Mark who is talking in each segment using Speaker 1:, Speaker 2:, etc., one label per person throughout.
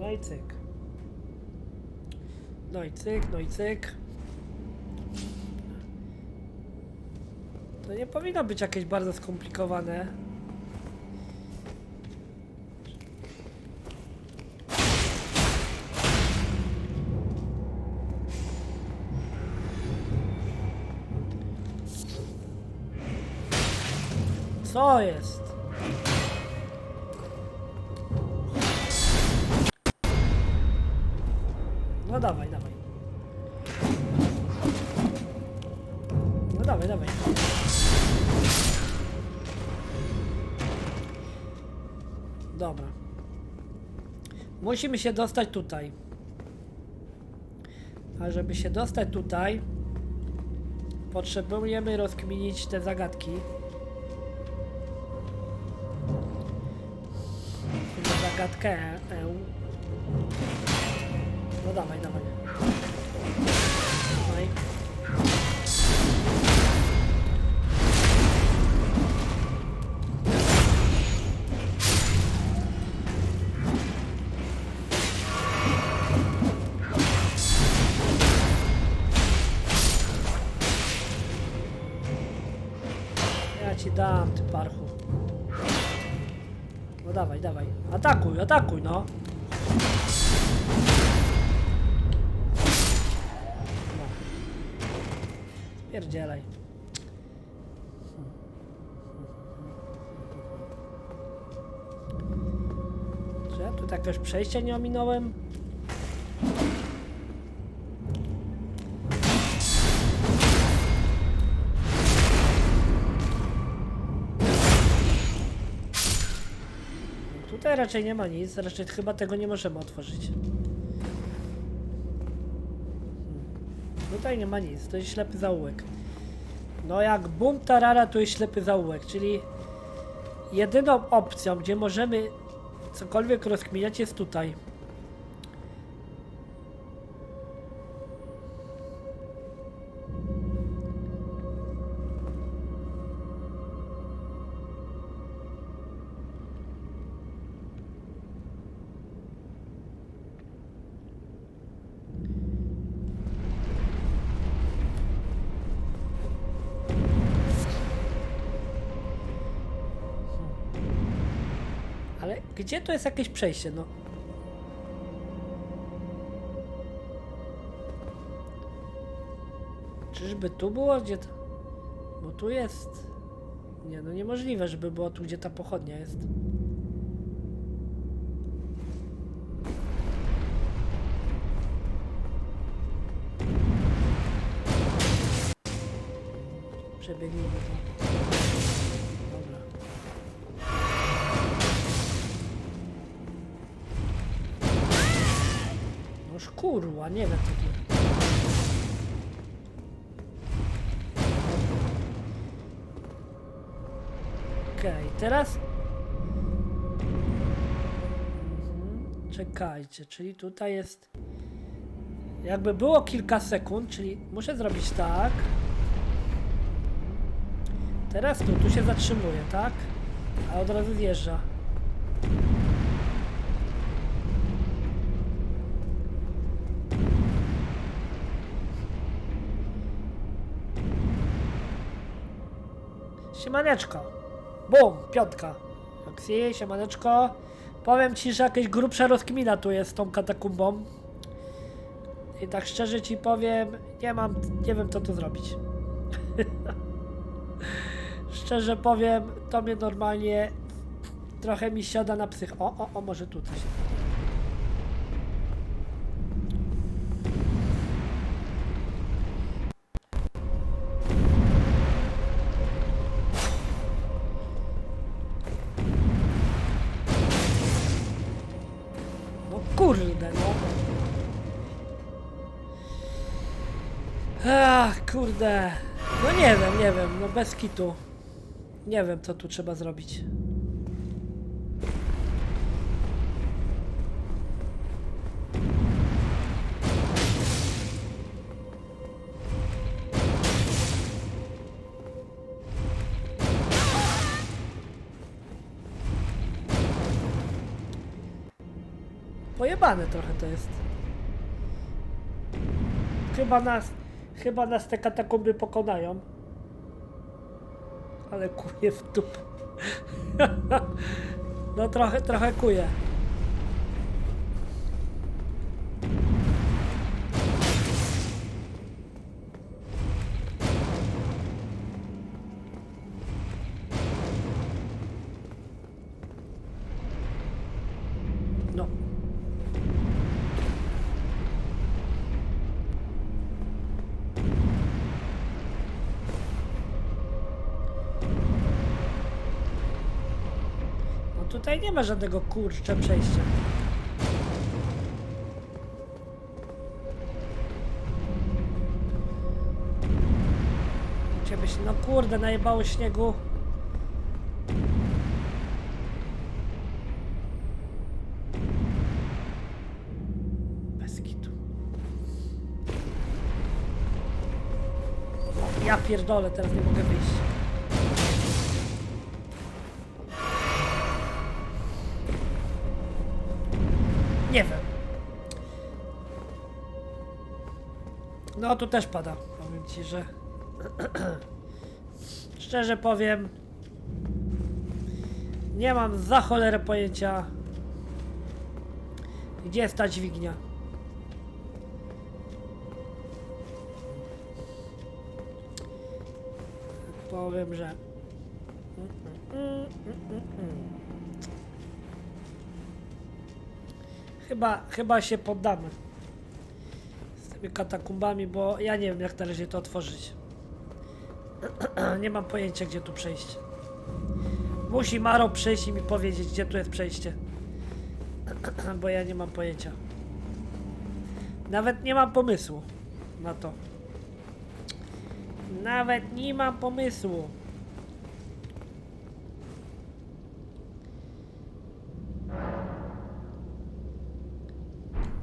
Speaker 1: No i cyk. No i cyk, no i cyk. To nie powinno być jakieś bardzo skomplikowane. Co jest? Musimy się dostać tutaj. A żeby się dostać tutaj, potrzebujemy rozkminić te zagadki. Zagadkę. E. No dawaj, dawaj. Dawaj. Atakuj, atakuj, no. Spierdzielaj. Czy ja tu jakieś przejście nie ominąłem? Tutaj raczej nie ma nic, raczej chyba tego nie możemy otworzyć. Hmm. Tutaj nie ma nic, to jest ślepy zaułek. No jak bum tarara to jest ślepy zaułek, czyli jedyną opcją, gdzie możemy cokolwiek rozkminiać jest tutaj. Gdzie to jest jakieś przejście, no? Czyżby tu było? Gdzie to? Bo tu jest... Nie, no niemożliwe, żeby było tu, gdzie ta pochodnia jest. Przebiegnijmy to. Nie wiem co tu. Okej, teraz... Mhm, Czekajcie, czyli tutaj jest... Jakby było kilka sekund, czyli muszę zrobić tak. Teraz tu, tu się zatrzymuje, tak? A od razu zjeżdża. Siemaneczko. Bum, piątka. Roxy, siemaneczko. Powiem ci, że jakaś grubsza rozkmina tu jest z tą katakumbą. I tak szczerze ci powiem, nie mam, nie wiem co tu zrobić. szczerze powiem, to mnie normalnie trochę mi siada na psych. O, o, o, może tu coś. Kitu. Nie wiem, co tu trzeba zrobić. Pojebane trochę to jest. Chyba nas, chyba nas te katakumby pokonają. Ale kuje w dup. no trochę, trochę kuje. Tutaj nie ma żadnego kurczę przejścia. Ciebie się, no kurde, najebało śniegu. Ja pierdolę, teraz nie mogę wyjść. No tu też pada. Powiem ci, że. Szczerze powiem. Nie mam za cholerę pojęcia. Gdzie jest ta dźwignia? Powiem, że. Chyba, chyba się poddamy. Katakumbami, bo ja nie wiem jak na razie to otworzyć. nie mam pojęcia gdzie tu przejść. Musi Maro przyjść i mi powiedzieć gdzie tu jest przejście. bo ja nie mam pojęcia. Nawet nie mam pomysłu na to. Nawet nie mam pomysłu.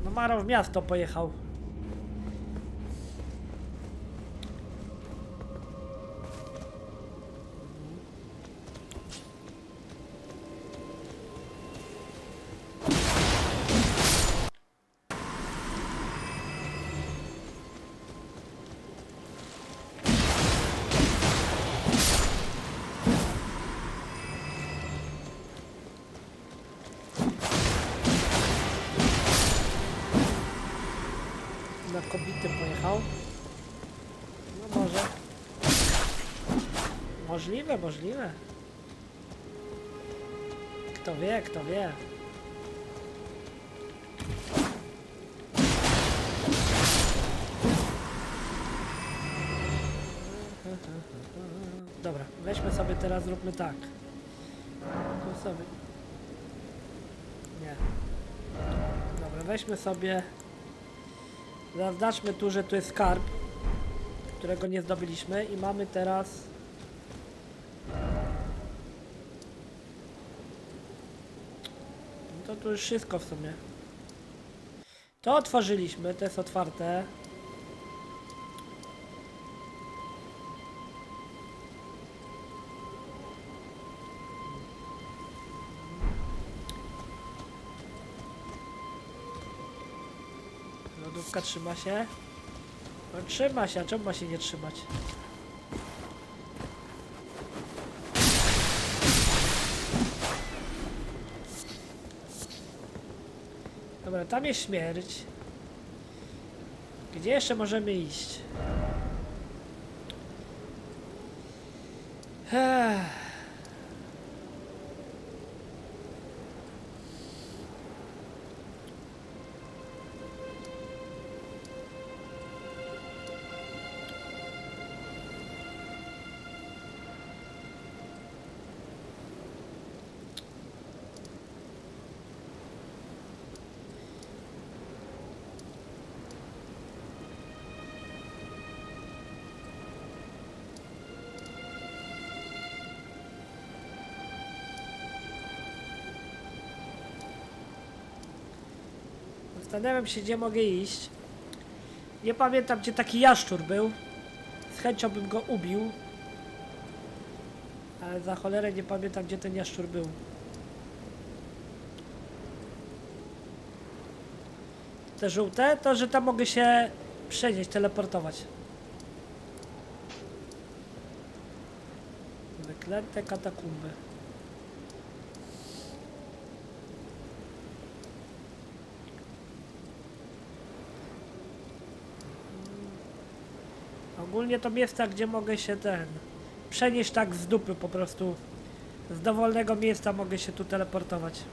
Speaker 1: No Maro w miasto pojechał. Możliwe, możliwe. Kto wie, kto wie. Dobra, weźmy sobie teraz, zróbmy tak. Tu sobie. Nie. Dobra, weźmy sobie. Zaznaczmy tu, że tu jest skarb, którego nie zdobyliśmy i mamy teraz... to tu już wszystko w sumie. To otworzyliśmy, to jest otwarte. Lodówka trzyma się. No trzyma się, a czemu ma się nie trzymać? Dobra, tam jest śmierć. Gdzie jeszcze możemy iść? Zastanawiam się, gdzie mogę iść. Nie pamiętam, gdzie taki jaszczur był. Z chęcią bym go ubił. Ale za cholerę nie pamiętam, gdzie ten jaszczur był. te żółte, to że tam mogę się przenieść, teleportować. Wyklęte katakumby. Ogólnie to miejsca, gdzie mogę się ten przenieść tak z dupy po prostu. Z dowolnego miejsca mogę się tu teleportować.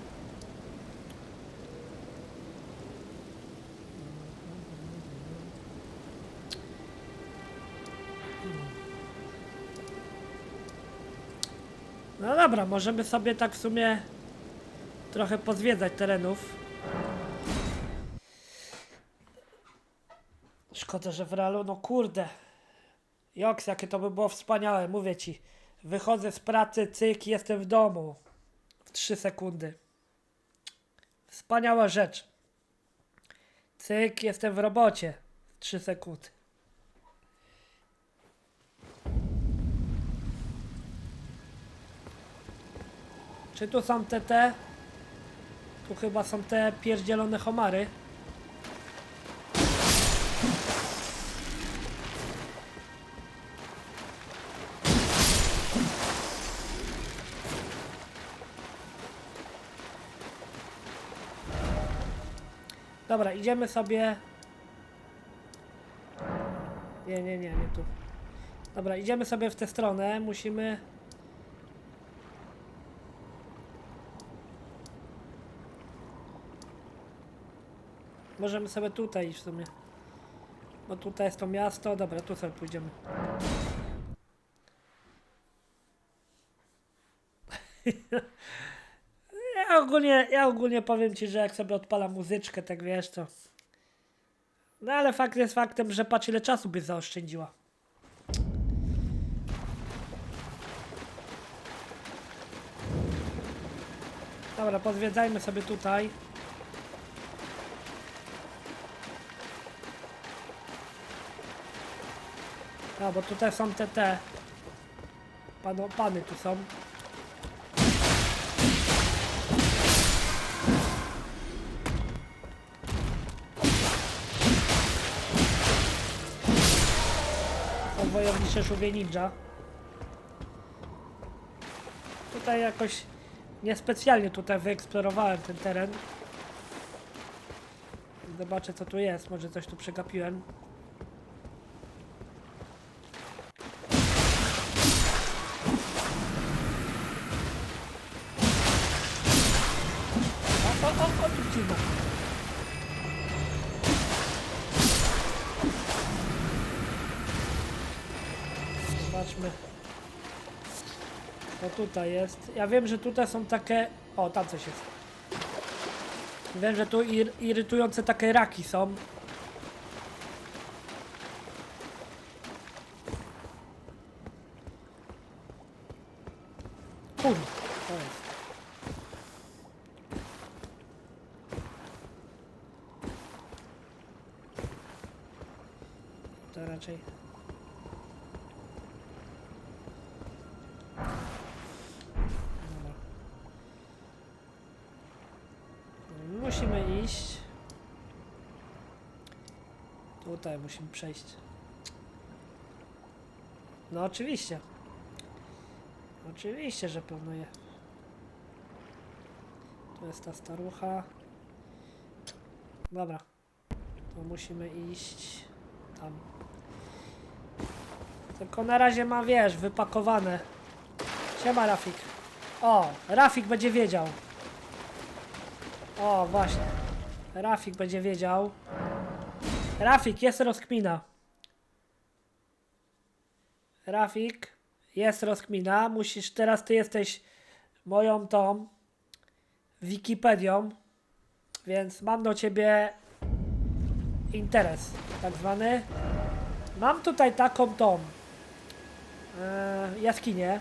Speaker 1: No dobra, możemy sobie tak w sumie trochę pozwiedzać terenów. Szkoda, że w realu, no kurde. Joks, jakie to by było wspaniałe, mówię ci. Wychodzę z pracy, cyk, jestem w domu. W 3 sekundy. Wspaniała rzecz. Cyk, jestem w robocie. W 3 sekundy. Czy tu są te te? Tu chyba są te pierdzielone homary. Dobra, idziemy sobie. Nie, nie, nie, nie tu. Dobra, idziemy sobie w tę stronę. Musimy. Możemy sobie tutaj iść w sumie. Bo tutaj jest to miasto. Dobra, tu sobie pójdziemy. Ogólnie, ja ogólnie powiem ci, że jak sobie odpalam muzyczkę, tak wiesz, to. No ale fakt jest faktem, że patrz ile czasu by zaoszczędziła. Dobra, pozwiedzajmy sobie tutaj. A, bo tutaj są te te. Pano, pany tu są. Wojownicze żółwie ninja. Tutaj jakoś niespecjalnie tutaj wyeksplorowałem ten teren. Zobaczę co tu jest, może coś tu przegapiłem. O, o, o, o, tu dziwne. Zobaczmy. Co tutaj jest? Ja wiem, że tutaj są takie... O, tam coś jest. Wiem, że tu ir irytujące takie raki są. Kurde, to jest. To raczej... Dobra. Musimy iść. Tutaj musimy przejść. No oczywiście. Oczywiście, że planuję. Tu jest ta starucha. Dobra. To musimy iść tam. Tylko na razie ma, wiesz, wypakowane. Siema Rafik. O, Rafik będzie wiedział. O, właśnie. Rafik będzie wiedział. Rafik, jest rozkmina. Rafik, jest rozkmina. Musisz, teraz ty jesteś moją tą Wikipedią, więc mam do ciebie interes, tak zwany. Mam tutaj taką tą e, jaskinię.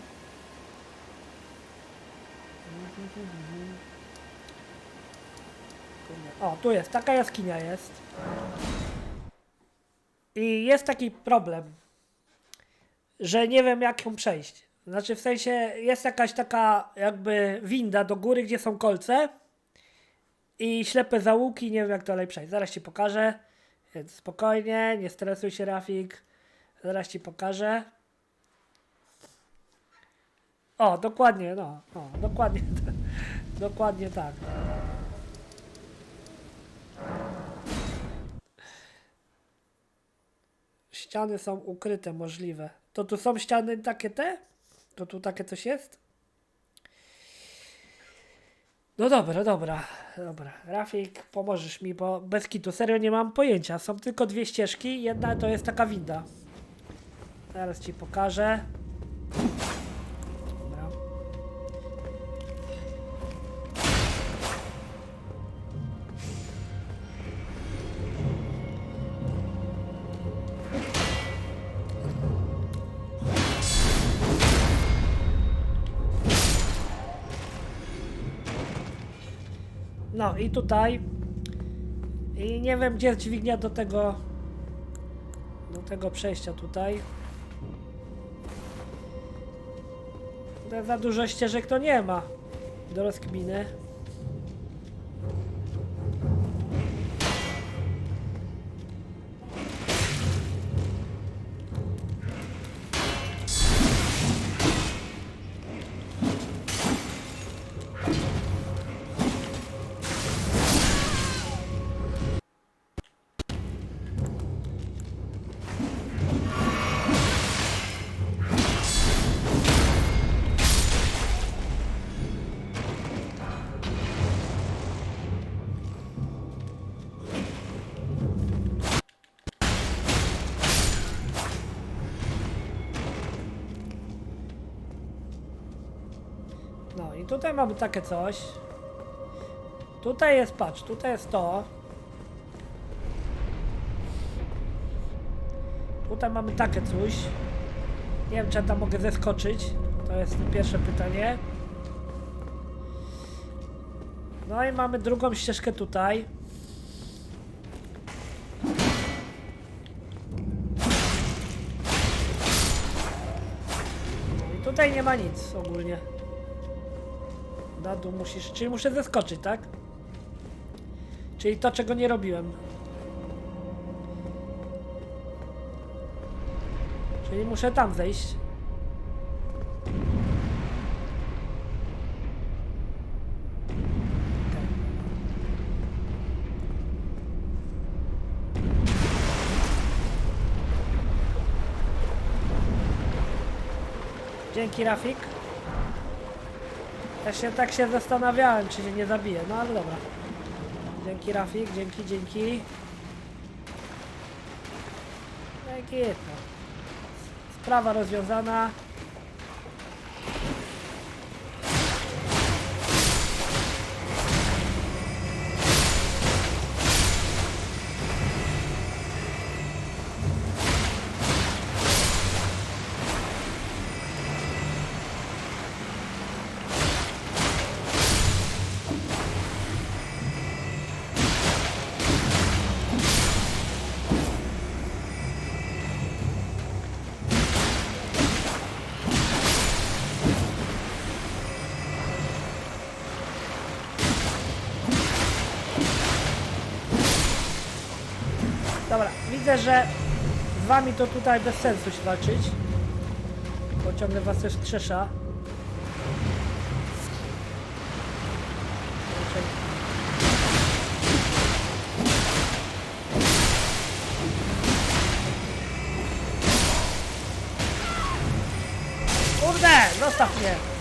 Speaker 1: O, tu jest, taka jaskinia jest. I jest taki problem, że nie wiem jak ją przejść. Znaczy w sensie jest jakaś taka jakby winda do góry, gdzie są kolce. i ślepe załuki, nie wiem jak dalej przejść. Zaraz ci pokażę. Więc spokojnie, nie stresuj się Rafik. Zaraz ci pokażę. O, dokładnie, no, no dokładnie, dokładnie tak. Ściany są ukryte, możliwe. To tu są ściany takie te? To tu takie coś jest? No dobra, dobra, dobra. Rafik, pomożesz mi, bo bez kitu serio nie mam pojęcia. Są tylko dwie ścieżki, jedna to jest taka winda. Zaraz ci pokażę. No i tutaj. I nie wiem gdzie dźwignia do tego. Do tego przejścia. Tutaj za dużo ścieżek to nie ma. Do rozkminy. No i tutaj mamy takie coś. Tutaj jest, patrz, tutaj jest to. Tutaj mamy takie coś. Nie wiem, czy ja tam mogę zeskoczyć. To jest pierwsze pytanie. No i mamy drugą ścieżkę tutaj. No i tutaj nie ma nic ogólnie. Na dół musisz, czyli muszę zeskoczyć, tak? Czyli to, czego nie robiłem. Czyli muszę tam zejść. Dzięki Rafik. Ja się tak się zastanawiałem, czy się nie zabiję, no ale dobra. Dzięki Rafik, dzięki, dzięki. Dzięki, no. Sprawa rozwiązana. Dobra, widzę, że z wami to tutaj bez sensu się walczyć. Bo was też. Raczej- Kurde, zostaw mnie!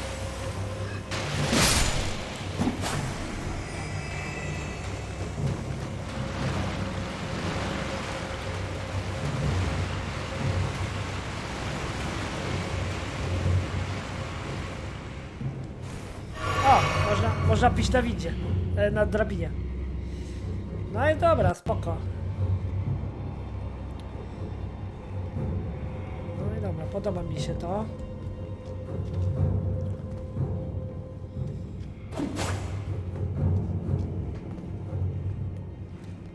Speaker 1: Można, pić na windzie, e, na drabinie. No i dobra, spoko. No i dobra, podoba mi się to.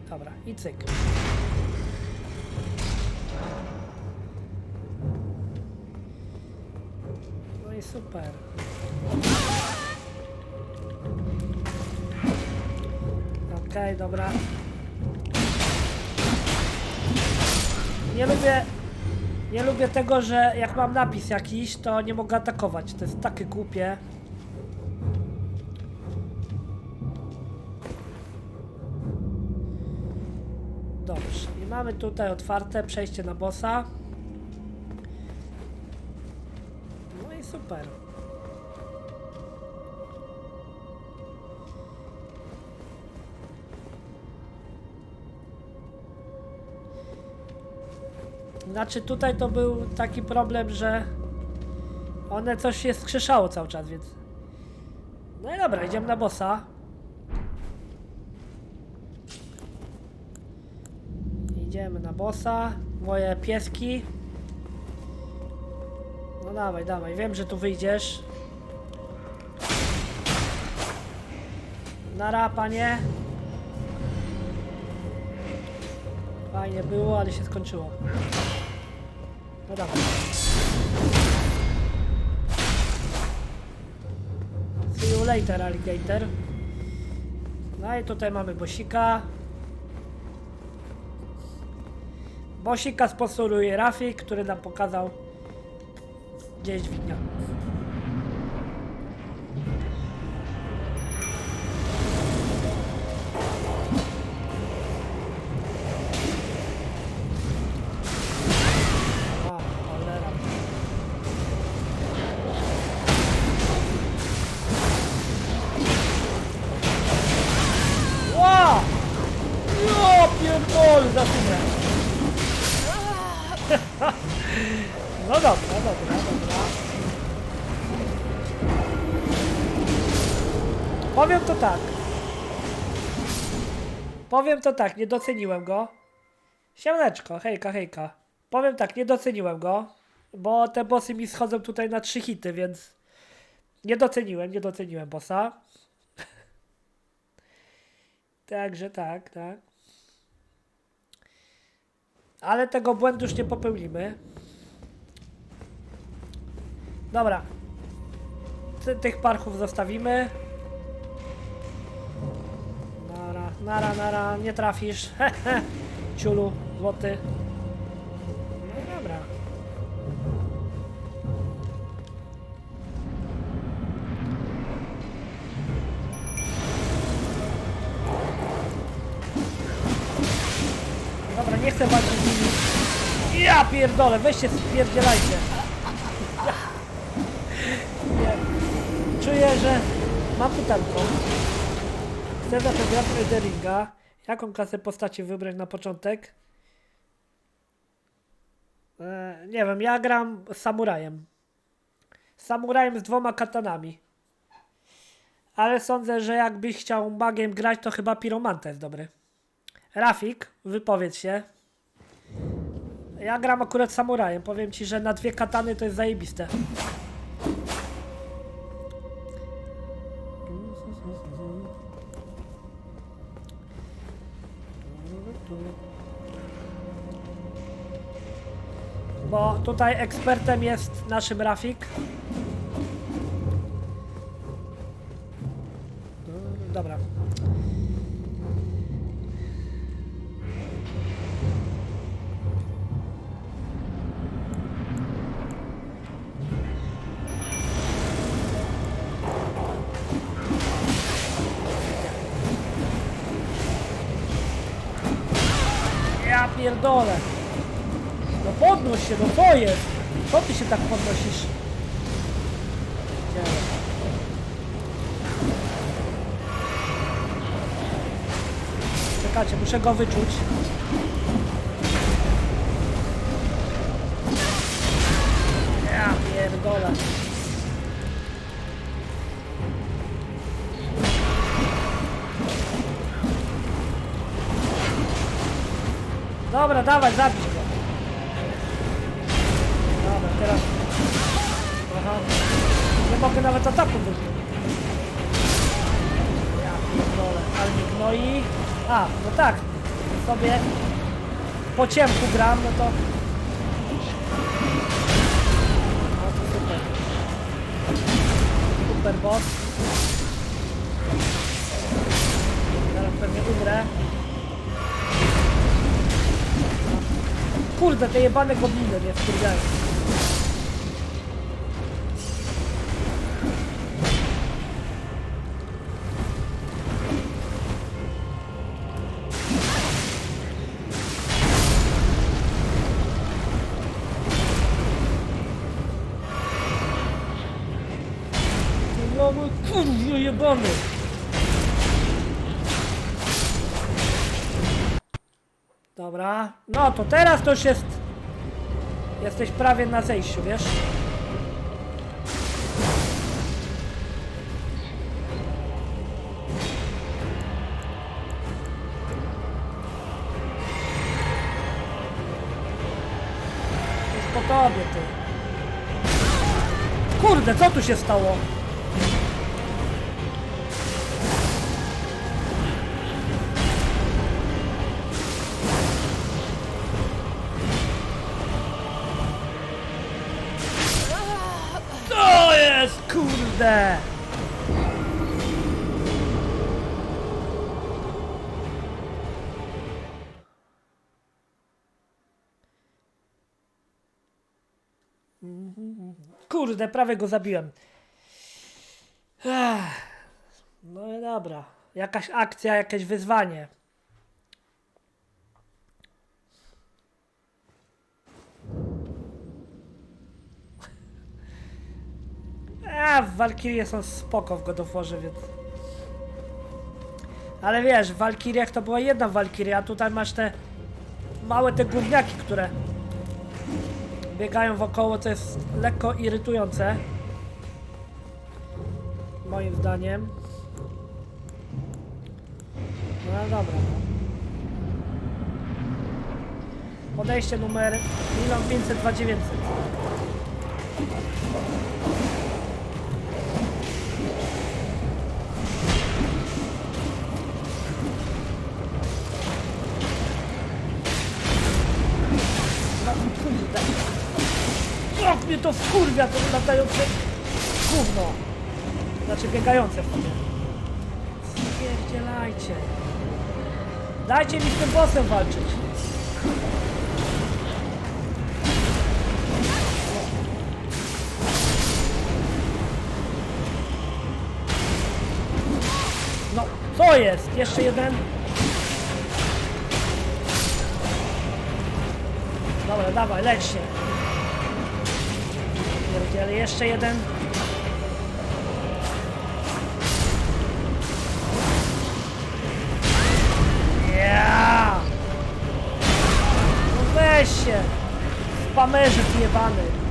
Speaker 1: Dobra, i cyk. No i super. Okej, dobra. Nie lubię... Nie lubię tego, że jak mam napis jakiś, to nie mogę atakować. To jest takie głupie. Dobrze. I mamy tutaj otwarte przejście na bossa. No i super. Znaczy tutaj to był taki problem, że one coś się skrzeszało cały czas, więc... No i dobra, idziemy na bossa. Idziemy na bossa. Moje pieski. No dawaj, dawaj, wiem, że tu wyjdziesz. Nara, panie. Fajnie było, ale się skończyło. No dawaj. See you later, alligator. No i tutaj mamy bosika. Bosika sponsoruje Rafik, który nam pokazał gdzie jest dźwignia. Tak. Powiem to tak, nie doceniłem go. Siemaneczko, hejka, hejka. Powiem tak, nie doceniłem go, bo te bossy mi schodzą tutaj na trzy hity, więc nie doceniłem, nie doceniłem bossa. Także tak, tak. Ale tego błędu już nie popełnimy. Dobra. Ty, tych parchów zostawimy. Nara, nara, nie trafisz. Ciulu, złoty. No dobra. Dobra, nie chcę walczyć z nimi. Ja pierdolę, weźcie spierdzielajcie. Czuję, że mam pytanko. Chcę zacząć w Elderinga. Jaką klasę postaci wybrać na początek? E, nie wiem, ja gram samurajem. Samurajem z dwoma katanami. Ale sądzę, że jakbyś chciał magiem grać, to chyba piromanta jest dobry. Rafik, wypowiedz się. Ja gram akurat samurajem. Powiem ci, że na dwie katany to jest zajebiste. Bo tutaj ekspertem jest naszym Rafik. Muszę go wyczuć. Ja pierdolę. Dobra, dawaj, zabij go. Dobra, teraz... Aha. Nie mogę nawet ataku. A, no tak. Sobie po ciemku gram, no to... No to super. Super boss. Teraz pewnie umrę. Kurde, te jebane gobliny mnie wkurwiają. Kurwa jebany. Dobra, no to teraz to już jest... Jesteś prawie na zejściu, wiesz? Tobie, ty. Kurde, co tu się stało? Kurde, prawie go zabiłem. Ech. No i dobra. Jakaś akcja, jakieś wyzwanie. A, Walkirie są spoko w God więc... Ale wiesz, w Walkiriach to była jedna Walkiria, a tutaj masz te małe te gówniaki, które biegają wokoło, co jest lekko irytujące. Moim zdaniem. No dobra. No. Podejście numer 1 500 2900. to wkurwia, to latające gówno. Znaczy biegające w sumie. Spierdzielajcie. Dajcie mi z tym bossem walczyć. No, co jest? Jeszcze jeden? Dobra, dawaj, leć się. Pierdziele, jeszcze jeden. Ja! No weź się! Spamerze jebany.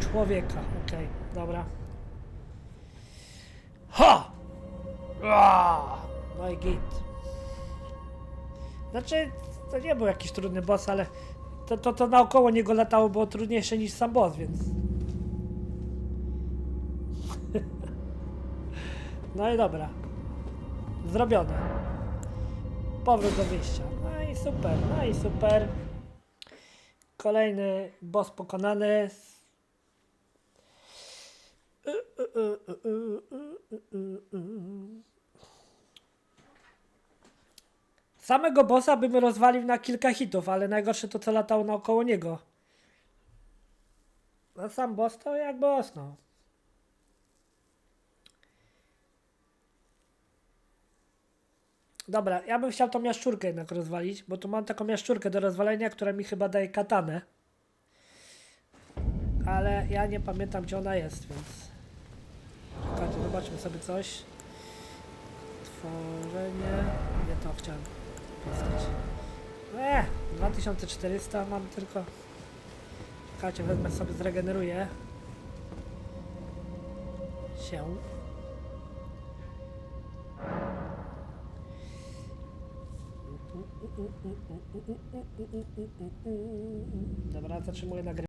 Speaker 1: Człowieka. Okej, dobra. Ha! No i git. Znaczy, to nie był jakiś trudny boss, ale to, to, to naokoło niego latało było trudniejsze niż sam boss, więc... no i dobra. Zrobione. Powrót do wyjścia. No i super, no i super. Kolejny boss pokonany. Samego bossa bym rozwalił na kilka hitów, ale najgorsze to co latało naokoło niego. A sam boss to jak boss, no. Dobra, ja bym chciał tą jaszczurkę jednak rozwalić, bo tu mam taką jaszczurkę do rozwalenia, która mi chyba daje katanę. Ale ja nie pamiętam gdzie ona jest, więc... Czekajcie, zobaczmy sobie coś. Tworzenie... Nie to chciałem postać. Eee, 2400 mam tylko... Czekajcie, wezmę sobie, zregeneruję. Się. Dobra, zatrzymuję nagrywanie.